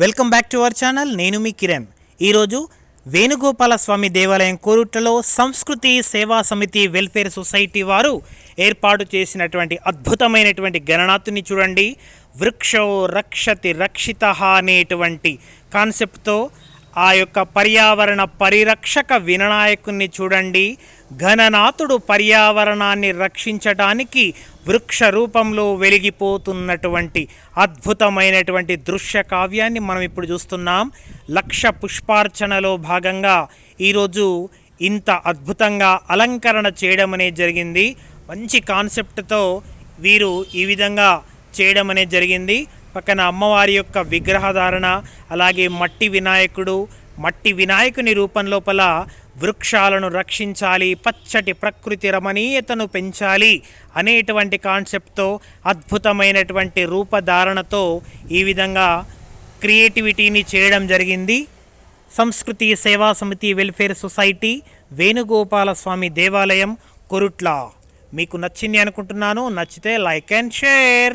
Welcome back to our channel. నేను మీ కిరణ్. ఈరోజు వేణుగోపాల స్వామి దేవాలయం కోరుట్లలో సంస్కృతి సేవా సమితి వెల్ఫేర్ సొసైటీ వారు ఏర్పాటు చేసినటువంటి అద్భుతమైనటువంటి గణనాథుని చూడండి. వృక్షో రక్షతి రక్షిత అనేటువంటి కాన్సెప్ట్తో ఆ యొక్క పర్యావరణ పరిరక్షక వినాయకుణ్ణి చూడండి. ఘననాథుడు పర్యావరణాన్ని రక్షించటానికి వృక్ష రూపంలో వెలిగిపోతున్నటువంటి అద్భుతమైనటువంటి దృశ్య కావ్యాన్ని మనం ఇప్పుడు చూస్తున్నాం. లక్ష పుష్పార్చనలో భాగంగా ఈరోజు ఇంత అద్భుతంగా అలంకరణ చేయడం అనేది జరిగింది. మంచి కాన్సెప్ట్తో వీరు ఈ విధంగా చేయడం అనేది జరిగింది. పక్కన అమ్మవారి యొక్క విగ్రహధారణ అలాగే మట్టి వినాయకుడు మట్టి వినాయకుని రూపం లోపల వృక్షాలను రక్షించాలి పచ్చటి ప్రకృతి రమణీయతను పెంచాలి అనేటువంటి కాన్సెప్ట్తో అద్భుతమైనటువంటి రూపధారణతో ఈ విధంగా క్రియేటివిటీని చేయడం జరిగింది. సంస్కృతి సేవా సమితి వెల్ఫేర్ సొసైటీ వేణుగోపాల స్వామి దేవాలయం కొరుట్ల. మీకు నచ్చింది అనుకుంటున్నాను నచ్చితే లైక్ అండ్ షేర్.